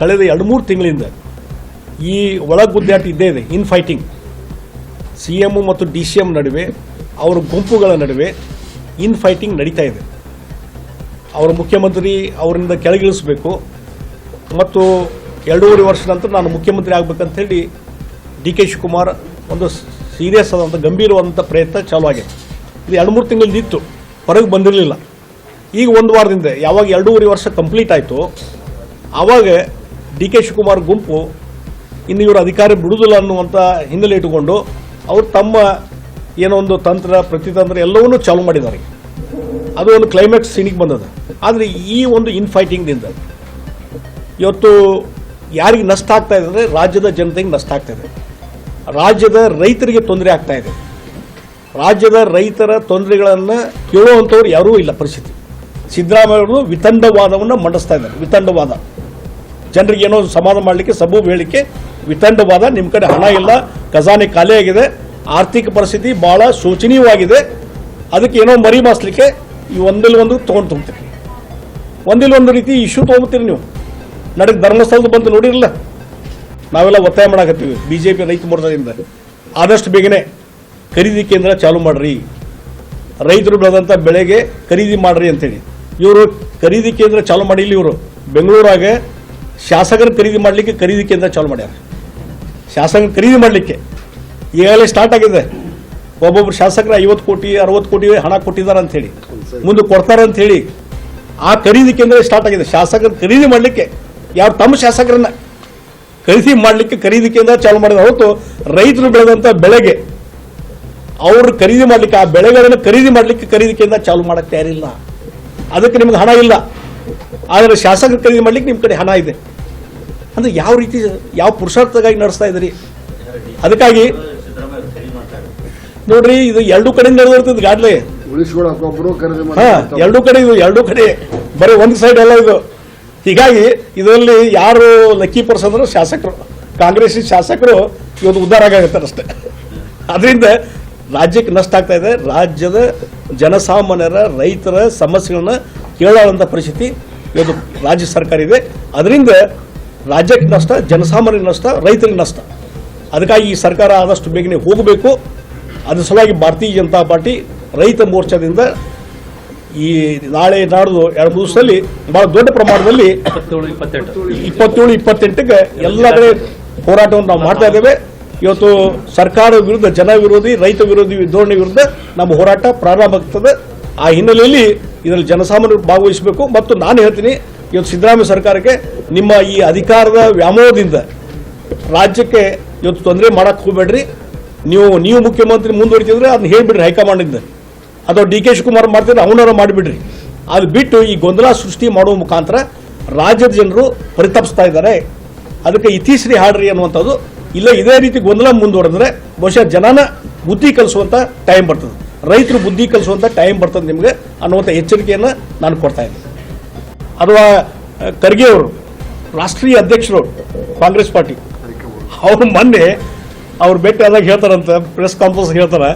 ಕಳೆದ ಎರಡು ಮೂರು ತಿಂಗಳಿಂದ ಈ ಒಳ ಗುದ್ದಾಟ ಇದ್ದೇ ಇದೆ ಇನ್ ಫೈಟಿಂಗ್ ಸಿ ಎಂ ಮತ್ತು ಡಿ ಸಿ ಎಂ ನಡುವೆ, ಅವರ ಗುಂಪುಗಳ ನಡುವೆ ಇನ್ ಫೈಟಿಂಗ್ ನಡೀತಾ ಇದೆ. ಅವರ ಮುಖ್ಯಮಂತ್ರಿ ಅವರಿಂದ ಕೆಳಗಿಳಿಸಬೇಕು ಮತ್ತು ಎರಡೂವರೆ ವರ್ಷ ನಂತರ ನಾನು ಮುಖ್ಯಮಂತ್ರಿ ಆಗಬೇಕಂತ ಹೇಳಿ ಡಿ ಕೆ ಶಿವಕುಮಾರ್ ಒಂದು ಸೀರಿಯಸ್ ಆದಂಥ ಗಂಭೀರವಾದಂಥ ಪ್ರಯತ್ನ ಚಾಲೂ ಆಗಿದೆ. ಇದು ಎರಡು ಮೂರು ತಿಂಗಳಿಂದ ಇತ್ತು ಹೊರಗೆ ಬಂದಿರಲಿಲ್ಲ. ಈಗ ಒಂದು ವಾರದಿಂದ, ಯಾವಾಗ ಎರಡೂವರೆ ವರ್ಷ ಕಂಪ್ಲೀಟ್ ಆಯಿತು, ಆವಾಗ ಡಿ ಕೆ ಶಿವಕುಮಾರ್ ಗುಂಪು ಇನ್ನು ಇವರು ಅಧಿಕಾರ ಬಿಡುವುದಿಲ್ಲ ಅನ್ನುವಂಥ ಹಿನ್ನೆಲೆ ಇಟ್ಟುಕೊಂಡು ಅವರು ತಮ್ಮ ಏನೋ ಒಂದು ತಂತ್ರ, ಪ್ರತಿತಂತ್ರ ಎಲ್ಲವನ್ನೂ ಚಾಲೂ ಮಾಡಿದ್ದಾರೆ. ಅದು ಒಂದು ಕ್ಲೈಮ್ಯಾಕ್ಸ್ ಸೀನಿಗೆ ಬಂದದ ಆದರೆ ಈ ಒಂದು ಇನ್ ಫೈಟಿಂಗ್ನಿಂದ ಇವತ್ತು ಯಾರಿಗೆ ನಷ್ಟ ಆಗ್ತಾ ಇದೆ ಅಂದರೆ ರಾಜ್ಯದ ಜನತೆಗೆ ನಷ್ಟ ಆಗ್ತಾ ಇದೆ. ರಾಜ್ಯದ ರೈತರಿಗೆ ತೊಂದರೆ ಆಗ್ತಾ ಇದೆ. ರಾಜ್ಯದ ರೈತರ ತೊಂದರೆಗಳನ್ನು ಕೇಳುವಂಥವ್ರು ಯಾರೂ ಇಲ್ಲ ಪರಿಸ್ಥಿತಿ. ಸಿದ್ದರಾಮಯ್ಯ ಅವರು ವಿತಂಡವಾದವನ್ನು ಮಂಡಿಸ್ತಾ ಇದ್ದಾರೆ. ವಿತಂಡವಾದ. ಜನರಿಗೆ ಏನೋ ಸಮಾಧಾನ ಮಾಡಲಿಕ್ಕೆ ಸಬೂಬ್ ಹೇಳಿಕೆ. ವಿತಂಡವಾದ ನಿಮ್ಮ ಕಡೆ ಹಣ ಇಲ್ಲ, ಖಜಾನೆ ಖಾಲಿ ಆಗಿದೆ. ಆರ್ಥಿಕ ಪರಿಸ್ಥಿತಿ ಬಹಳ ಶೋಚನೀಯವಾಗಿದೆ. ಅದಕ್ಕೆ ಏನೋ ಮರಿ ಮಾಸ್ಲಿಕ್ಕೆ ಈ ಒಂದಿಲ್ಲ ಒಂದು ತೊಗೊಂಡು ತುಂಬ್ತೀರಿ ಒಂದಿಲ್ಲ ಒಂದು ರೀತಿ ಇಶ್ಯೂ ತೊಗೊಂಬತ್ತೀರಿ ನೀವು. ನಡಕ್ ಧರ್ಮಸ್ಥಳದ ಬಂದು ನೋಡಿರಲ್ಲ? ನಾವೆಲ್ಲ ಒತ್ತಾಯ ಮಾಡಾಕತ್ತೀವಿ. ಬಿ ಜೆ ಪಿ ರೈತ ಮೋರ್ಚಾದಿಂದ. ಆದಷ್ಟು ಬೇಗನೆ ಖರೀದಿ ಕೇಂದ್ರ ಚಾಲೂ ಮಾಡ್ರಿ. ರೈತರು ಬೆಳೆದಂಥ ಬೆಳೆಗೆ ಖರೀದಿ ಮಾಡ್ರಿ ಅಂತೇಳಿ. ಇವರು ಖರೀದಿ ಕೇಂದ್ರ ಚಾಲೂ ಮಾಡಿಲ್ಲ ಇವರು. ಬೆಂಗಳೂರಾಗ ಶಾಸಕರ ಖರೀದಿ ಮಾಡಲಿಕ್ಕೆ ಖರೀದಿ ಕೇಂದ್ರ ಚಾಲು ಮಾಡ್ಯಾರ. ಶಾಸಕರು ಖರೀದಿ ಮಾಡಲಿಕ್ಕೆ ಈಗಾಗಲೇ ಸ್ಟಾರ್ಟ್ ಆಗಿದೆ. ಒಬ್ಬೊಬ್ರು ಶಾಸಕರು ಐವತ್ತು ಕೋಟಿ, ಅರವತ್ತು ಕೋಟಿ ಹಣ ಕೊಟ್ಟಿದ್ದಾರೆ ಅಂತ ಹೇಳಿ, ಮುಂದೆ ಕೊಡ್ತಾರೆ ಅಂತ ಹೇಳಿ, ಆ ಖರೀದಿ ಕೇಂದ್ರ ಸ್ಟಾರ್ಟ್ ಆಗಿದೆ. ಶಾಸಕರು ಖರೀದಿ ಮಾಡಲಿಕ್ಕೆ ಯಾರು ತಮ್ಮ ಶಾಸಕರನ್ನ ಖರೀದಿ ಮಾಡಲಿಕ್ಕೆ ಖರೀದಿ ಕೇಂದ್ರ ಚಾಲು ಮಾಡಿದ ಹೊರತು ರೈತರು ಬೆಳೆದಂಥ ಬೆಳೆಗೆ ಅವರು ಖರೀದಿ ಮಾಡಲಿಕ್ಕೆ, ಆ ಬೆಳೆಗಳನ್ನು ಖರೀದಿ ಮಾಡಲಿಕ್ಕೆ ಖರೀದಿ ಕೇಂದ್ರ ಚಾಲೂ ಮಾಡಕ್ಕೆ ತಯಾರಿಲ್ಲ. ಅದಕ್ಕೆ ನಿಮ್ಗೆ ಹಣ ಇಲ್ಲ. ಆದರೆ ಶಾಸಕರು ಖರೀದಿ ಮಾಡ್ಲಿಕ್ಕೆ ನಿಮ್ಮ ಕಡೆ ಹಣ ಇದೆ. ಅಂದ್ರೆ ಯಾವ ರೀತಿ ಯಾವ ಪುರುಷಾರ್ಥಕ್ಕಾಗಿ ನಡೆಸ್ತಾ ಇದ್ರಿ ಅದಕ್ಕಾಗಿ ನೋಡ್ರಿ ಇದು ಎರಡು ಕಡೆ ನಡೆದಿರ್ತದೆ ಗಾಡ್ಲೆ ಎರಡು ಕಡೆ ಇದು ಎರಡು ಕಡೆ ಬರೀ ಒಂದು ಸೈಡ್ ಎಲ್ಲ ಇದು. ಹೀಗಾಗಿ ಇದರಲ್ಲಿ ಯಾರು ಲಕ್ಕಿ ಪರ್ಸ್ ಅಂದ್ರೆ ಶಾಸಕರು ಕಾಂಗ್ರೆಸ್ ಶಾಸಕರು ಇವತ್ತು ಉದ್ಧಾರ ಆಗಾಗತ್ತಾರೆ ಅಷ್ಟೇ. ಅದರಿಂದ ರಾಜ್ಯಕ್ಕೆ ನಷ್ಟ ಆಗ್ತಾ ಇದೆ. ರಾಜ್ಯದ ಜನಸಾಮಾನ್ಯರ ರೈತರ ಸಮಸ್ಯೆಗಳನ್ನ ಕೇಳೋಂಥ ಪರಿಸ್ಥಿತಿ ಇವತ್ತು ರಾಜ್ಯ ಸರ್ಕಾರ ಇದೆ. ಅದರಿಂದ ರಾಜ್ಯಕ್ಕೆ ನಷ್ಟ ಜನಸಾಮಾನ್ಯ ನಷ್ಟ, ರೈತರಿಗೆ ನಷ್ಟ. ಅದಕ್ಕಾಗಿ ಈ ಸರ್ಕಾರ ಆದಷ್ಟು ಬೇಗನೆ ಹೋಗಬೇಕು. ಅದ್ರ ಸಲುವಾಗಿ ಭಾರತೀಯ ಜನತಾ ಪಾರ್ಟಿ ರೈತ ಮೋರ್ಚಾದಿಂದ ಈ ನಾಳೆ ನಾಡ್ದು ಎರಡು ದಿವಸದಲ್ಲಿ ಬಹಳ ದೊಡ್ಡ ಪ್ರಮಾಣದಲ್ಲಿ ಇಪ್ಪತ್ತೇಳು, ಇಪ್ಪತ್ತೆಂಟಕ್ಕೆ ಎಲ್ಲ ಕಡೆ ಹೋರಾಟವನ್ನು ನಾವು ಮಾಡ್ತಾ ಇದ್ದೇವೆ. ಇವತ್ತು ಸರ್ಕಾರ ವಿರುದ್ಧ, ಜನ ವಿರೋಧಿ, ರೈತ ವಿರೋಧಿ ಧೋರಣೆ ವಿರುದ್ಧ ನಮ್ಮ ಹೋರಾಟ ಪ್ರಾರಂಭ ಆಗ್ತದೆ ಆ ಹಿನ್ನೆಲೆಯಲ್ಲಿ ಇದರಲ್ಲಿ ಜನಸಾಮಾನ್ಯರು ಭಾಗವಹಿಸಬೇಕು. ಮತ್ತು ನಾನು ಹೇಳ್ತೀನಿ, ಇವತ್ತು ಸಿದ್ದರಾಮಯ್ಯ ಸರ್ಕಾರಕ್ಕೆ ನಿಮ್ಮ ಈ ಅಧಿಕಾರದ ವ್ಯಾಮೋಹದಿಂದ ರಾಜ್ಯಕ್ಕೆ ಇವತ್ತು ತೊಂದರೆ ಮಾಡಕ್ಕೆ ಹೋಗ್ಬೇಡ್ರಿ. ನೀವು ನೀವು ಮುಖ್ಯಮಂತ್ರಿ ಮುಂದುವರಿತಿದ್ರೆ ಅದನ್ನ ಹೇಳ್ಬಿಡ್ರಿ ಹೈಕಮಾಂಡಿಂದ ಅಥವಾ ಡಿ ಕೆ ಶಿವಕುಮಾರ್ ಮಾಡ್ತಿದ್ರೆ ಅವನಾರ ಮಾಡಿಬಿಡ್ರಿ. ಅದು ಬಿಟ್ಟು ಈ ಗೊಂದಲ ಸೃಷ್ಟಿ ಮಾಡುವ ಮುಖಾಂತರ ರಾಜ್ಯದ ಜನರು ಪರಿತಪಿಸ್ತಾ ಇದ್ದಾರೆ. ಅದಕ್ಕೆ ಇತಿಶ್ರೀ ಹಾಡ್ರಿ ಅನ್ನುವಂಥದ್ದು. ಇಲ್ಲ, ಇದೇ ರೀತಿ ಗೊಂದಲ ಮುಂದುವರೆದ್ರೆ ಬಹುಶಃ ಜನನ ಬುದ್ಧಿ ಕಲಿಸುವಂತ ಟೈಮ್ ಬರ್ತದೆ. ರೈತರು ಬುದ್ಧಿ ಕಲಿಸುವಂತ ಟೈಮ್ ಬರ್ತದೆ ನಿಮಗೆ ಅನ್ನುವಂಥ ಎಚ್ಚರಿಕೆಯನ್ನು ನಾನು ಕೊಡ್ತಾ ಇದ್ದೀನಿ. ಅಥವಾ ಖರ್ಗೆ ಅವರು ರಾಷ್ಟ್ರೀಯ ಅಧ್ಯಕ್ಷರು ಕಾಂಗ್ರೆಸ್ ಪಾರ್ಟಿ. ಅವರು ಮೊನ್ನೆ ಅವ್ರು ಭೇಟಿ ಆದಾಗ ಹೇಳ್ತಾರಂತ ಪ್ರೆಸ್ ಕಾನ್ಫರೆನ್ಸ್ ಹೇಳ್ತಾರೆ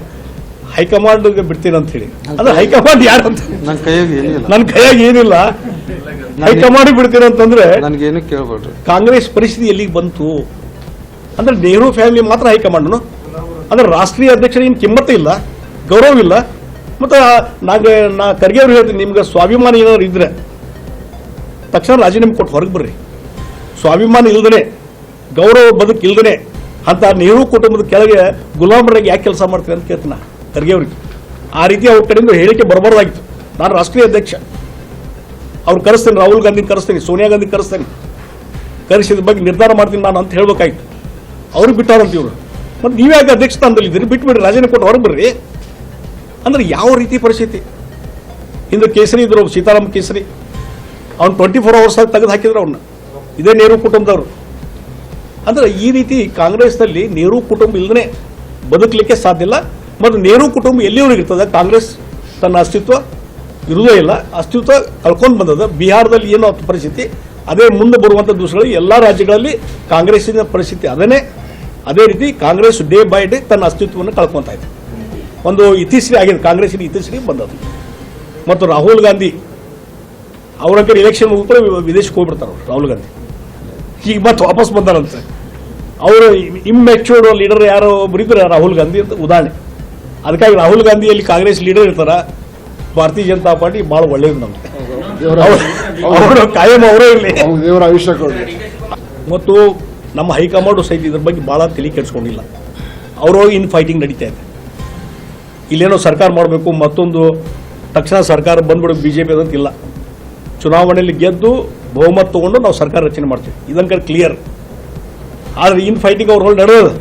ಹೈಕಮಾಂಡ್ ಬಿಡ್ತೀನಿ ಅಂತ ಹೇಳಿ. ಅಂದ್ರೆ ಹೈಕಮಾಂಡ್ ಯಾರು ಅಂತ? ನನ್ನ ಕೈಯಾಗ ಏನಿಲ್ಲ. ನನ್ನ ಕೈಯಾಗಿ ಏನಿಲ್ಲ. ಹೈಕಮಾಂಡ್ ಬಿಡ್ತೀನಿ ಅಂತಂದ್ರೆ ನನಗೇನು ಕಾಂಗ್ರೆಸ್ ಪರಿಸ್ಥಿತಿ ಎಲ್ಲಿಗೆ ಬಂತು? ಅಂದ್ರೆ ನೆಹರು ಫ್ಯಾಮಿಲಿ ಮಾತ್ರ ಹೈಕಮಾಂಡ್ನು. ಅಂದ್ರೆ ರಾಷ್ಟ್ರೀಯ ಅಧ್ಯಕ್ಷರಿಗೆ ಏನು ಕಿಮ್ಮತ್ತೇ ಇಲ್ಲ. ಗೌರವ ಇಲ್ಲ ಮತ್ತು ನಾಗ ನಾ ಖರ್ಗೆ ಅವ್ರು ಹೇಳ್ತೀನಿ, ನಿಮ್ಗೆ ಸ್ವಾಭಿಮಾನ ಏನಾದ್ರು ಇದ್ರೆ, ತಕ್ಷಣ ರಾಜೀನಾಮೆ ಕೊಟ್ಟು ಹೊರಗೆ ಬರ್ರಿ. ಸ್ವಾಭಿಮಾನ ಇಲ್ದನೆ, ಗೌರವ ಬದುಕು ಇಲ್ದನೆ, ಅಂತ ನೆಹರು ಕುಟುಂಬದ ಕೆಳಗೆ ಗುಲಾಮರಾಗಿ ಯಾಕೆ ಕೆಲಸ ಮಾಡ್ತೀನಿ ಅಂತ ಕೇಳ್ತೀನಿ ಖರ್ಗೆ ಅವ್ರಿಗೆ ಆ ರೀತಿ ಅವ್ರ ಕಡೆಯಿಂದ ಹೇಳಿಕೆ ಬರಬಾರ್ದಾಗಿತ್ತು. ನಾನು ರಾಷ್ಟ್ರೀಯ ಅಧ್ಯಕ್ಷ. ಅವ್ರು ಕರೆಸ್ತೇನೆ, ರಾಹುಲ್ ಗಾಂಧಿ ಕರೆಸ್ತೇನೆ, ಸೋನಿಯಾ ಗಾಂಧಿ ಕರೆಸ್ತೇನೆ. ಕರೆಸಿದ ಬಗ್ಗೆ ನಿರ್ಧಾರ ಮಾಡ್ತೀನಿ ನಾನು ಅಂತ ಹೇಳ್ಬೇಕಾಯ್ತು. ಅವ್ರಿಗೆ ಬಿಟ್ಟಾರಂತ ಇವರು. ಮತ್ತು ನೀವೇ ಯಾಕೆ ಅಧ್ಯಕ್ಷ ಸ್ಥಾನದಲ್ಲಿ ಇದ್ದೀರಿ ರಾಜೀನಾಮೆ ಕೊಟ್ಟು ಹೊರಗೆ ಬರ್ರಿ. ಅಂದ್ರೆ ಯಾವ ರೀತಿ ಪರಿಸ್ಥಿತಿ? ಇಂದು ಕೇಸರಿ ಇದ್ರು ಸೀತಾರಾಮ್ ಕೇಸರಿ. ಅವ್ನು ಟ್ವೆಂಟಿ ಫೋರ್ ಅವರ್ಸ್ ಆಗಿ ತೆಗೆದು ಹಾಕಿದ್ರು ಅವ್ನ. ಇದೇ ನೆಹರು ಕುಟುಂಬದವರು. ಅಂದ್ರೆ ಈ ರೀತಿ ಕಾಂಗ್ರೆಸ್ನಲ್ಲಿ ನೆಹರು ಕುಟುಂಬ ಇಲ್ಲದೇ ಬದುಕಲಿಕ್ಕೆ ಸಾಧ್ಯ ಇಲ್ಲ. ಮತ್ತು ನೆಹರು ಕುಟುಂಬ ಎಲ್ಲಿವರೆಗೆ ಇರ್ತದೆ? ಕಾಂಗ್ರೆಸ್ ತನ್ನ ಅಸ್ತಿತ್ವ ಇರುವುದೇ ಇಲ್ಲ. ಅಸ್ತಿತ್ವ ಕಳ್ಕೊಂಡು ಬಂದದ. ಬಿಹಾರದಲ್ಲಿ ಏನು ಪರಿಸ್ಥಿತಿ. ಅದೇ ಮುಂದೆ ಬರುವಂಥ ದಿವಸಗಳಲ್ಲಿ ಎಲ್ಲ ರಾಜ್ಯಗಳಲ್ಲಿ ಕಾಂಗ್ರೆಸ್ಸಿನ ಪರಿಸ್ಥಿತಿ ಅದನ್ನೇ. ಅದೇ ರೀತಿ ಕಾಂಗ್ರೆಸ್ ಡೇ ಬೈ ಡೇ ತನ್ನ ಅಸ್ತಿತ್ವವನ್ನು ಕಳ್ಕೊತಾ ಇದೆ. ಒಂದು ಇತಿಶ್ರೀ ಆಗಿದೆ ಕಾಂಗ್ರೆಸ್ಸಿನ ಇತಿಶ್ರೀ ಬಂದದ್ದು. ಮತ್ತು ರಾಹುಲ್ ಗಾಂಧಿ ಅವರಂತೆ ಕಡೆ ಎಲೆಕ್ಷನ್ ಮುಗಿದ್ರೆ ವಿದೇಶಕ್ಕೆ ಹೋಗ್ಬಿಡ್ತಾರೆ ಅವರು ರಾಹುಲ್ ಗಾಂಧಿ. ಈಗ ಮತ್ತೆ ವಾಪಸ್ ಬಂದಾರಂತೆ. ಅವರು ಇಮ್ಮೆಚ್ಯೂರ್ಡ್ ಲೀಡರ್ ಯಾರು ಬರೀತಾರೆ ರಾಹುಲ್ ಗಾಂಧಿ ಅಂತ ಉದಾಹರಣೆ. ಅದಕ್ಕಾಗಿ ರಾಹುಲ್ ಗಾಂಧಿಯಲ್ಲಿ ಕಾಂಗ್ರೆಸ್ ಲೀಡರ್ ಇರ್ತಾರ ಭಾರತೀಯ ಜನತಾ ಪಾರ್ಟಿ ಭಾಳ ಒಳ್ಳೇದು ನಮ್ಗೆ. ಅವರು ಕಾಯಂ ಅವರೇ ಇರಲಿ. ದೇವರ ಮತ್ತು ನಮ್ಮ ಹೈಕಮಾಂಡು ಸಹಿತ ಇದ್ರ ಬಗ್ಗೆ ಭಾಳ ತಲೆ ಕೆಡಿಸ್ಕೊಂಡಿಲ್ಲ. ಅವರು ಇನ್ ಫೈಟಿಂಗ್ ನಡೀತಾ ಇದೆ. ಇಲ್ಲೇನೋ ಸರ್ಕಾರ ಮಾಡಬೇಕು, ಮತ್ತೊಂದು ತಕ್ಷಣ ಸರ್ಕಾರ ಬಂದ್ಬಿಡೋದು ಬಿ ಜೆ ಪಿ ಅದಂತಿಲ್ಲ ಚುನಾವಣೆಯಲ್ಲಿ ಗೆದ್ದು ಬಹುಮತ ತಗೊಂಡು ನಾವು ಸರ್ಕಾರ ರಚನೆ ಮಾಡ್ತೀವಿ. ಇದನ್ನ ಕ್ಲಿಯರ್ ಆದರೆ ಇನ್ ಫೈಟಿಂಗ್ ಅವ್ರ ಹೊಲ್ ನಡೆಯೋದು.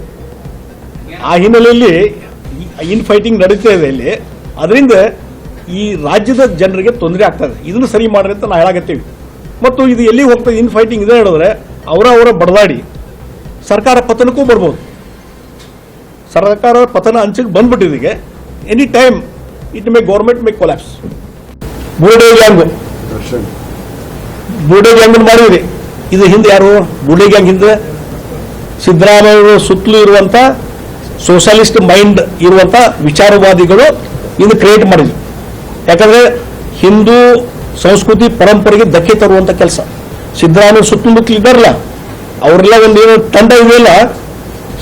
ಆ ಹಿನ್ನೆಲೆಯಲ್ಲಿ ಇನ್ ಫೈಟಿಂಗ್ ನಡೀತಾ ಇದೆ ಇಲ್ಲಿ. ಅದರಿಂದ ಈ ರಾಜ್ಯದ ಜನರಿಗೆ ತೊಂದರೆ ಆಗ್ತದೆ ಇದನ್ನು ಸರಿ ಮಾಡ್ರಿ ಅಂತ ನಾವು ಹೇಳಾಗತ್ತೀವಿ ಮತ್ತು ಇದು ಎಲ್ಲಿ ಹೋಗ್ತದೆ? ಇನ್ ಫೈಟಿಂಗ್ ಇದೆ ಹೇಳಿದ್ರೆ ಅವರ ಅವರ ಬಡದಾಡಿ. ಸರ್ಕಾರ ಪತನಕ್ಕೂ ಬರ್ಬೋದು. ಸರ್ಕಾರ ಪತನ ಅಂಚಿಗೆ ಬಂದ್ಬಿಟ್ಟಿದೆ ಈಗ any time it government may collapse. ಬುರ್ಡೆ ಗ್ಯಾಂಗ್ ಬುರ್ಡೆ ಗ್ಯಾಂಗ್ ಮಾಡಿದ್ರಿ ಇದು ಹಿಂದೆ ಯಾರು? ಬೂಡೇ ಗ್ಯಾಂಗ್ ಹಿಂದೆ ಸಿದ್ದರಾಮಯ್ಯ ಸುತ್ತಲೂ ಇರುವಂತ ಸೋಷಲಿಸ್ಟ್ ಮೈಂಡ್ ಇರುವಂತ ವಿಚಾರವಾದಿಗಳು ಇದು ಕ್ರಿಯೇಟ್ ಮಾಡಿದ್ರು. ಯಾಕಂದ್ರೆ ಹಿಂದೂ ಸಂಸ್ಕೃತಿ ಪರಂಪರೆಗೆ ಧಕ್ಕೆ ತರುವಂತ ಕೆಲಸ. ಸಿದ್ದರಾಮಯ್ಯ ಸುತ್ತಮುತ್ತಲು ಇದ್ದಾರಲ್ಲ ಅವರೆಲ್ಲ ಒಂದು ಏನು ತಂಡ ಇದೆಯಲ್ಲ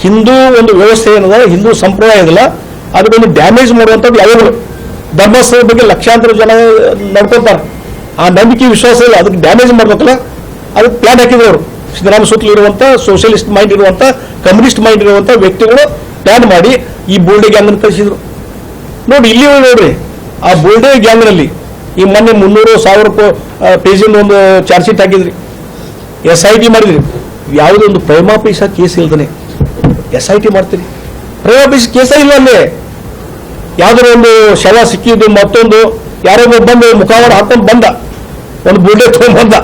ಹಿಂದೂ ಒಂದು ವ್ಯವಸ್ಥೆ ಏನಿದೆ? ಹಿಂದೂ ಸಂಪ್ರದಾಯ ಇದಲ್ಲ ಅದಕ್ಕೊಂದು ಡ್ಯಾಮೇಜ್ ಮಾಡುವಂಥದ್ದು ಯಾವಾಗಲೂ ಧರ್ಮಸ್ಥಳದ ಬಗ್ಗೆ ಲಕ್ಷಾಂತರ ಜನ ನಡ್ಕೊತಾರೆ ಆ ನಂಬಿಕೆ ವಿಶ್ವಾಸ ಇಲ್ಲ. ಅದಕ್ಕೆ ಡ್ಯಾಮೇಜ್ ಮಾಡ್ಬೇಕಲ್ಲ? ಅದಕ್ಕೆ ಪ್ಲಾನ್ ಹಾಕಿದ್ರು ಅವರು. ಸಿದ್ದರಾಮ ಸುತ್ತಲೂ ಇರುವಂಥ ಸೋಷಿಯಲಿಸ್ಟ್ ಮೈಂಡ್ ಇರುವಂಥ ಕಮ್ಯುನಿಸ್ಟ್ ಮೈಂಡ್ ಇರುವಂಥ ವ್ಯಕ್ತಿಗಳು ಪ್ಲಾನ್ ಮಾಡಿ ಈ ಬೋಲ್ಡೆ ಗ್ಯಾಂಗ್ ಅನ್ನು ಕಳಿಸಿದ್ರು. ನೋಡಿ ಇಲ್ಲಿ ನೋಡ್ರಿ, ಆ ಬೋಲ್ಡೆ ಗ್ಯಾಂಗ್ನಲ್ಲಿ ಈ ಮೊನ್ನೆ ಮುನ್ನೂರು ಸಾವಿರ ಪೇಜಿಂದ ಒಂದು ಚಾರ್ಜ್ ಶೀಟ್ ಹಾಕಿದ್ರಿ. ಎಸ್ ಐ ಟಿ ಮಾಡಿದ್ರಿ. ಯಾವುದೋ ಒಂದು ಪ್ರೇಮಾಪೇಶ ಕೇಸ್ ಇಲ್ದನೆ. ಎಸ್ ಐ ಟಿ ಮಾಡ್ತೀರಿ. ಪ್ರೇಮಾಪೇಶ ಕೇಸೇ ಇಲ್ಲ ಅಲ್ಲಿ. ಯಾವ್ದಾರ ಒಂದು ಶವ ಸಿಕ್ಕಿದ್ದು ಮತ್ತೊಂದು, ಯಾರೋ ಒಬ್ಬ ಬಂದು ಮುಖಾವರ ಹಾಕೊಂಡು ಬಂದ. ಒಂದು ಬುಡ್ಡೆ ತಗೊಂಡ್ ಬಂದ.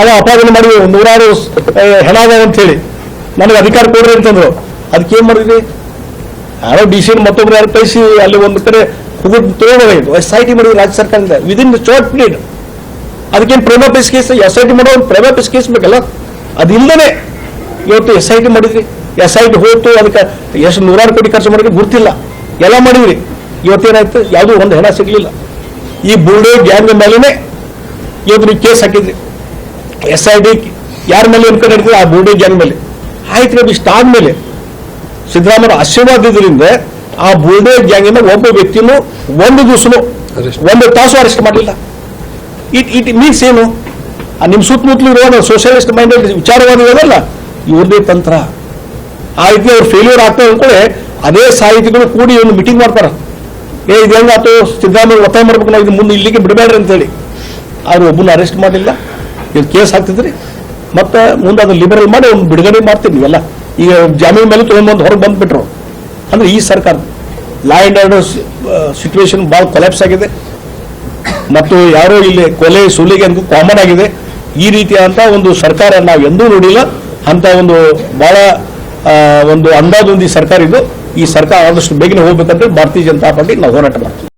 ಅವ ಅಪಾದನೆ ಮಾಡಿ ನೂರಾರು ಹೆಣಾದ ಅಂತ ಹೇಳಿ ನನಗೆ ಅಧಿಕಾರ ಕೊಡ್ರಿ ಅಂತಂದ್ರು. ಅದಕ್ಕೆ ಏನ್ ಮಾಡಿದ್ರಿ? ಯಾರೋ ಡಿ ಸಿ ಮತ್ತೊಬ್ರು ಯಾರು ಕಳಿಸಿ, ಅಲ್ಲಿ ಒಂದು ಕಡೆ ಕುಗುಟ್ ತಗೊಂಡೋಗಿದ್ದು ಎಸ್ ಐ ಟಿ ಮಾಡಿದ್ರು ರಾಜ್ಯ ಸರ್ಕಾರದಿಂದ. ವಿದಿನ್ ಶಾರ್ಟ್ ಪೀರಿಯಡ್ ಅದಕ್ಕೇನು prima facie case S I T ಮಾಡೋ ಒಂದು ಪ್ರೇಮಾಪೇಸ್ ಕೇಸ್ ಬೇಕಲ್ಲ? ಅದಿಲ್ಲದೆ ಇವತ್ತು ಎಸ್ ಐ ಟಿ ಮಾಡಿದ್ರಿ. ಎಸ್ ಐ ಟಿ ಹೋಯ್ತು, ಅದಕ್ಕೆ ಎಷ್ಟು ನೂರಾರು ಕೋಟಿ ಖರ್ಚು ಮಾಡಿದ್ರೆ ಗುರ್ತಿಲ್ಲ ಎಲ್ಲ ಮಾಡಿದ್ರಿ. ಇವತ್ತೇನಾಯ್ತು? ಯಾವುದೂ ಒಂದು ಹೆಣ ಸಿಗ್ಲಿಲ್ಲ. ಈ ಬುರ್ಡೋ ಗ್ಯಾಂಗ್ ಮೇಲೆನೇ ಇವತ್ತು ನೀವು ಕೇಸ್ ಹಾಕಿದ್ರಿ. ಎಸ್ ಐ ಡಿ ಯಾರ ಮೇಲೆ ಅನ್ಕೊಂಡು ಕಡೆ ಆ ಬುರ್ಡೋ ಗ್ಯಾಂಗ್ ಮೇಲೆ. ಆಯ್ತು ಅದು ಇಷ್ಟ ಆದ್ಮೇಲೆ ಸಿದ್ದರಾಮಯ್ಯ ಆಶೀರ್ವಾದ ಇದರಿಂದ ಆ ಬುರ್ಡೋ ಗ್ಯಾಂಗಿನ ಒಬ್ಬ ವ್ಯಕ್ತಿನೂ ಒಂದು ದಿವಸನು. ಒಂದು ತಾಸು ಅರೆಸ್ಟ್ ಮಾಡಲಿಲ್ಲ. ಇಟ್ ಇಟ್ ಮೀನ್ಸ್ ಏನು? ಆ ನಿಮ್ಮ ಸುತ್ತಮುತ್ತಲು ಇರುವ ಸೋಷಿಯಲಿಸ್ಟ್ ಮೈಂಡೆಡ್ ವಿಚಾರವಾದಿಗಳಲ್ಲ ಇವ್ರದೇ ತಂತ್ರ. ಆ ರೀತಿ ಅವ್ರು ಫೇಲ್ಯೂರ್ ಆಗ್ತಾ ಅಂದ್ಕೊಳ್ಳೆ ಅದೇ ಸಾಹಿತಿಗಳು ಕೂಡಿ ಒಂದು ಮೀಟಿಂಗ್ ಮಾಡ್ತಾರ. ಏ, ಇದು ಹೆಂಗಾತು ಸಿದ್ದರಾಮಯ್ಯ ಒತ್ತಾಯ ಮಾಡ್ಬೇಕು ನಾವು, ಇದು ಮುಂದೆ ಇಲ್ಲಿಗೆ ಬಿಡಬೇಡ್ರಿ ಅಂತೇಳಿ. ಆದ್ರೆ ಒಬ್ಬನ ಅರೆಸ್ಟ್ ಮಾಡಿಲ್ಲ. ಇದು ಕೇಸ್ ಹಾಕ್ತಿದ್ರಿ. ಮತ್ತೆ ಮುಂದೆ ಅದು ಲಿಬರಲ್ ಮಾಡಿ ಒಂದು ಬಿಡುಗಡೆ ಮಾಡ್ತೀನಿ ನೀವೆಲ್ಲ ಈಗ ಜಾಮೀನು ಮೇಲೆ ತೊಗೊಂಡ್ಬಂದು ಹೊರಗೆ ಬಂದ್ಬಿಟ್ರು. ಅಂದ್ರೆ ಈ ಸರ್ಕಾರ ಲಾ ಆ್ಯಂಡ್ ಆರ್ಡರ್ ಸಿಚುವೇಶನ್ ಭಾಳ ಕೊಲ್ಯಾಪ್ಸ್ ಆಗಿದೆ. ಮತ್ತು ಯಾರೋ ಇಲ್ಲಿ ಕೊಲೆ ಸುಲಿಗೆ ಅಂತ ಕಾಮನ್ ಆಗಿದೆ. ಈ ರೀತಿಯಾದಂಥ ಒಂದು ಸರ್ಕಾರ ನಾವು ಎಂದೂ ನೋಡಿಲ್ಲ. ಅಂತ ಒಂದು ಬಹಳ ಒಂದು ಅಂದಾಜೊಂದು ಈ ಸರ್ಕಾರ ಇದು, ಈ ಸರ್ಕಾರ ಆದಷ್ಟು ಬೇಗನೆ ಹೋಗ್ಬೇಕಂದ್ರೆ ಭಾರತೀಯ ಜನತಾ ಪಾರ್ಟಿ ನಾವು ಹೋರಾಟ ಮಾಡ್ತೀವಿ.